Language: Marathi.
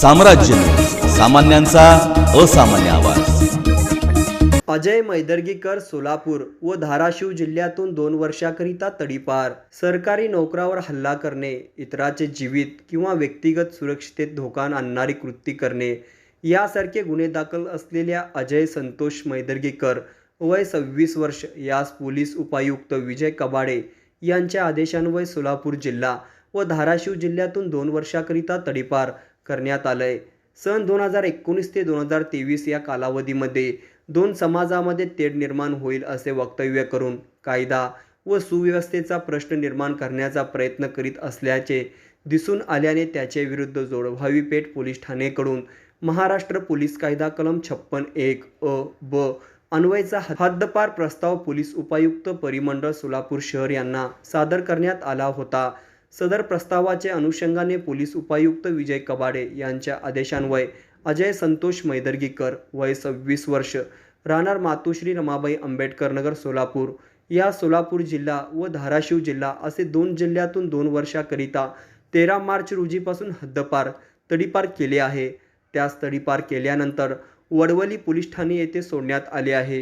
साम्राज्य. सामान्यांचा असामान्य आवाज. अजय मैदर्गीकर सोलापूर व धाराशिव जिल्ह्यातून दोन वर्षाकरिता तडीपार. सरकारी नोकरावर हल्ला करणे इतराचे जीवित किंवा व्यक्तिगत सुरक्षितेत धोका आणणारी कृती करणे यासारखे गुन्हे दाखल असलेल्या अजय संतोष मैदर्गीकर वय सव्वीस वर्ष यास पोलीस उपायुक्त विजय कबाडे यांच्या आदेशान्वये सोलापूर जिल्हा व धाराशिव जिल्ह्यातून दोन वर्षाकरिता तडीपार करण्यात आलंय. सन दोन हजार एकोणीस ते दोन हजार तेवीस या कालावधीमध्ये दोन समाजामध्ये तेढ निर्माण होईल असे वक्तव्य करून कायदा व सुव्यवस्थेचा प्रश्न निर्माण करण्याचा प्रयत्न करीत असल्याचे दिसून आल्याने त्याच्याविरुद्ध जोडभावी पेठ पोलीस ठाणेकडून महाराष्ट्र पोलीस कायदा कलम छप्पन एक अ ब अन्वयचा हद्दपार प्रस्ताव पोलीस उपायुक्त परिमंडळ सोलापूर शहर यांना सादर करण्यात आला होता. सदर प्रस्तावाच्या अनुषंगाने पोलीस उपायुक्त विजय कबाडे यांच्या आदेशान्वये अजय संतोष मैदर्गीकर वय सव्वीस वर्ष राहणार मातोश्री रमाबाई आंबेडकर नगर सोलापूर. या सोलापूर जिल्हा व धाराशिव जिल्हा असे दोन जिल्ह्यातून दोन वर्षाकरिता तेरा मार्च रोजीपासून हद्दपार तडीपार केले आहे. त्यास तडीपार केल्यानंतर वडवली पोलीस ठाणे येथे सोडण्यात आले आहे.